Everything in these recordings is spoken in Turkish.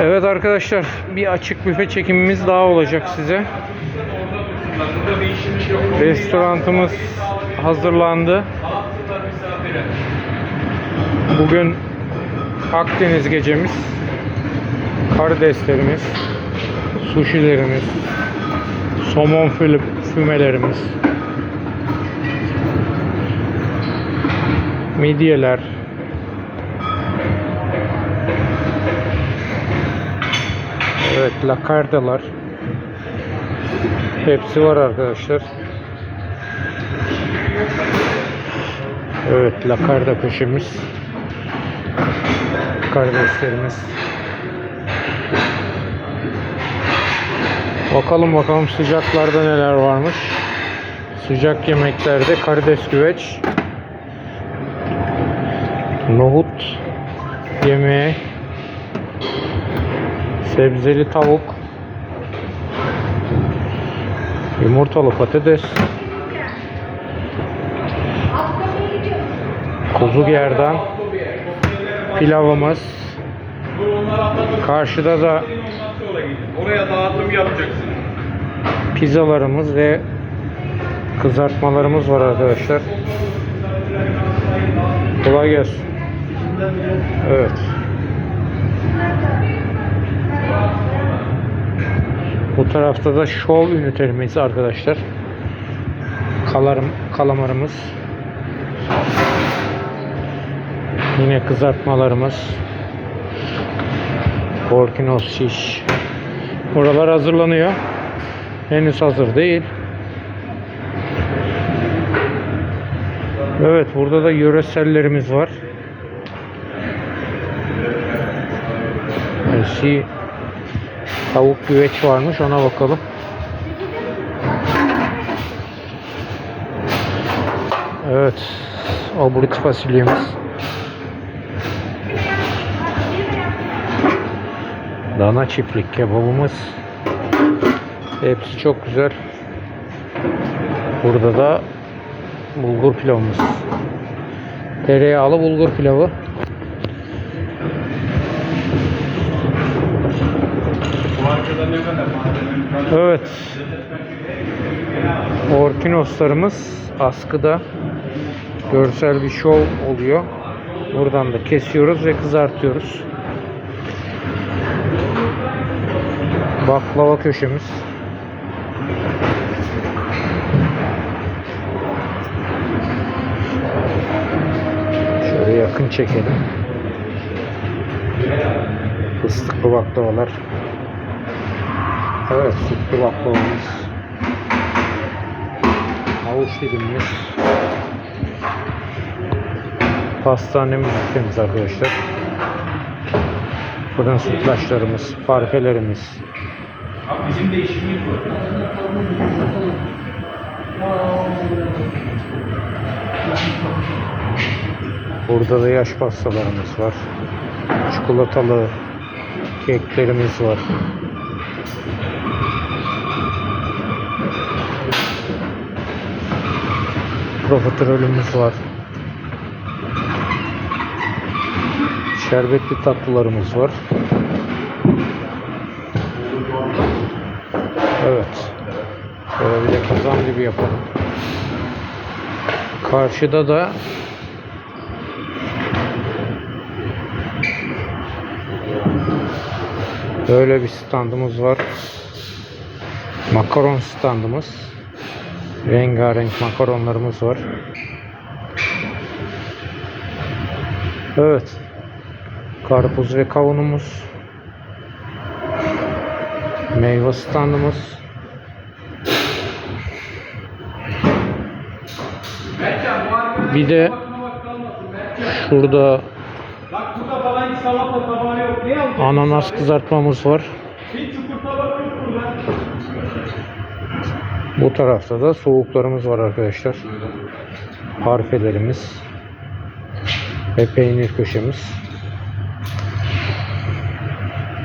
Evet arkadaşlar bir açık büfe çekimimiz daha olacak size. Restorantımız hazırlandı. Bugün Akdeniz gecemiz. Karideslerimiz, suşilerimiz, somon fümelerimiz, midyeler, evet lakardalar, hepsi var arkadaşlar. Evet, lakarda köşemiz. Karideslerimiz. Bakalım bakalım sıcaklarda neler varmış. Sıcak yemeklerde karides güveç. Nohut yemeği. Sebzeli tavuk. Yumurtalı patates. Kuzu gerdan. Pilavımız. Karşıda da Oraya dağıtım yapacaksın. pizzalarımız ve kızartmalarımız var arkadaşlar. Kolay gelsin. Evet. Bu tarafta da şov ünitemiz arkadaşlar. Kalarım, kalamarımız. Yine kızartmalarımız. Porkinos şiş. Buralar hazırlanıyor. Henüz hazır değil. Evet burada da yöresellerimiz var. Şey, tavuk güveç varmış ona bakalım. Evet. Obrit fasulyemiz. Dana çiftlik kebabımız. Hepsi çok güzel. Burada da bulgur pilavımız. Tereyağlı bulgur pilavı. Evet. Orkinoslarımız askıda. Görsel bir şov oluyor. Buradan da kesiyoruz ve kızartıyoruz. Baklava köşemiz. Şöyle yakın çekelim. Fıstıklı baklavalar. Evet, sütlü baklavamız. Havuç dilimimiz. Pastane ünitemiz arkadaşlar. Fırın sütlaçlarımız, parfelerimiz. Abi bizim de işimiz. Burada da yaş pastalarımız var. Çikolatalı keklerimiz var. Profiterolümüz var. Şerbetli tatlılarımız var. Evet. Şöyle bir de kazan gibi yapalım. Karşıda da Böyle bir standımız var. Makaron standımız. Rengarenk makaronlarımız var. Evet. Karpuz ve kavunumuz. Meyve standımız. Bir de şurada ananas kızartmamız var. Bu tarafta da soğuklarımız var arkadaşlar. Parfelerimiz ve peynir köşemiz.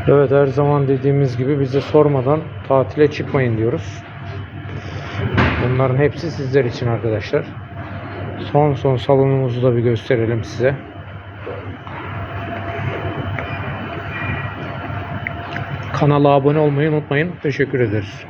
Evet her zaman dediğimiz gibi bize sormadan tatile çıkmayın diyoruz. Bunların hepsi sizler için arkadaşlar. Son son salonumuzu da bir gösterelim size. Kanala abone olmayı unutmayın. Teşekkür ederiz.